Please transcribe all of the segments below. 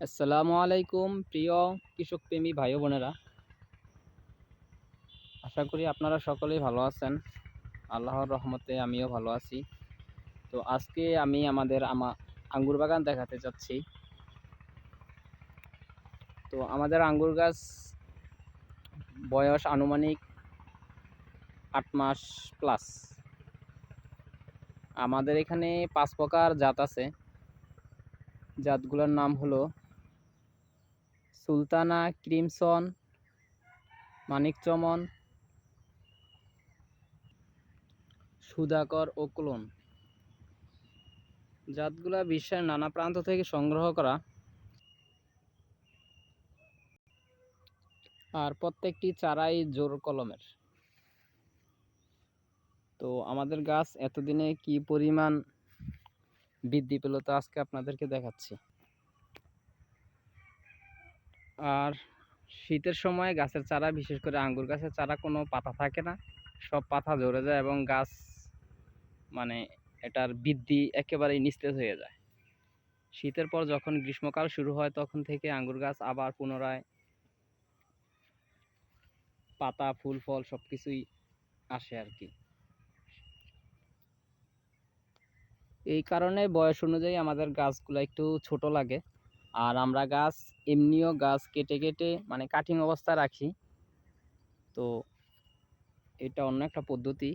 আসসালামু আলাইকুম, প্রিয় কৃষক প্রেমী ভাই বোনেরা আশা করি আপনারা সকলেই ভালো আছেন। আল্লাহর রহমতে আমিও ভালো আছি। তো আজকে আমি আমাদের আমা, আঙ্গুর বাগান দেখাতে যাচ্ছি। তো আমাদের আঙ্গুর গাছ বয়স আনুমানিক আট মাস প্লাস। আমাদের এখানে পাঁচ প্রকার জাত আছে। জাতগুলোর নাম হলো সুলতানা, ক্রিমসন, মানিক চমন, সুধাকর ও ক্লোন। জাতগুলা বিশ্বের নানা প্রান্ত থেকে সংগ্রহ করা। আর প্রত্যেকটি চারাই জোর কলমের। তো আমাদের গাছ এতদিনে কি পরিমাণ বৃদ্ধি পেল তো আজকে আপনাদেরকে দেখাচ্ছি। আর শীতের সময় গাছের চারা, বিশেষ করে আঙ্গুর গাছের চারা, কোনো পাতা থাকে না। সব পাতা ঝরে যায় এবং গাছ মানে এটার বৃদ্ধি একেবারেই নিস্তেজ হয়ে যায়। শীতের পর যখন গ্রীষ্মকাল শুরু হয়, তখন থেকে আঙ্গুর গাছ আবার পুনরায় পাতা, ফুল, ফল সব কিছুই আসে আর কি এই কারণে বয়স অনুযায়ী আমাদের গাছগুলো একটু ছোট লাগে। আর আমরা গাছ, এমনিও গাছ কেটে কেটে মানে কাটিং অবস্থা রাখি। তো এটা অন্য একটা পদ্ধতি।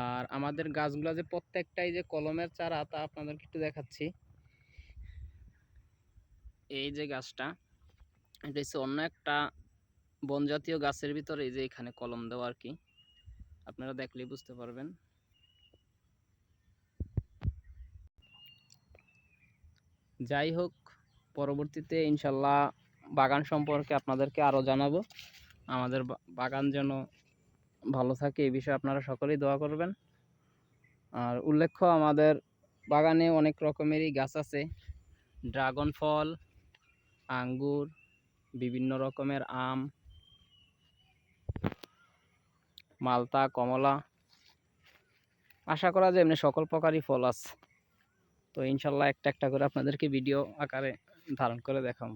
আর আমাদের গাছগুলো যে প্রত্যেকটাই যে কলমের চারা, তা আপনাদেরকে একটু দেখাচ্ছি। এই যে গাছটা, এটা হচ্ছে অন্য একটা বনজাতীয় গাছের ভিতরে এই যে এখানে কলম দেওয়া আর কি। আপনারা দেখলেই বুঝতে পারবেন। যাই হোক, পরবর্তীতে ইনশাল্লাহ বাগান সম্পর্কে আপনাদেরকে আরও জানাব। আমাদের বাগান যেন ভালো থাকে এই বিষয়ে আপনারা সকলেই দোয়া করবেন। আর উল্লেখ্য, আমাদের বাগানে অনেক রকমেরই গাছ আছে। ড্রাগন ফল, আঙ্গুর, বিভিন্ন রকমের আম মালতা, কমলা। আশা করা যায় এমনি সকল প্রকারই ফল আছে। তো ইনশাল্লাহ একটা একটা করে আপনাদেরকে ভিডিও আকারে ধারণ করে দেখাম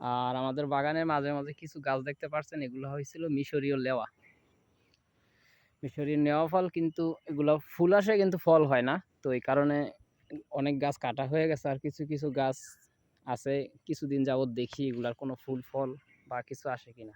আর আমাদের বাগানের মাঝে মাঝে কিছু গাছ দেখতে পাচ্ছেন এগুলো হয়েছিল মিশরীয় লেওয়া। মিশরীয় নেওয়া ফল কিন্তু এগুলো ফুল আসে কিন্তু ফল হয় না। তো এই কারণে অনেক গাছ কাটা হয়ে গেছে আর কিছু কিছু গাছ আছে। কিছুদিন যাবৎ দেখি এগুলার কোনো ফুল, ফল বা কিছু আসে কিনা।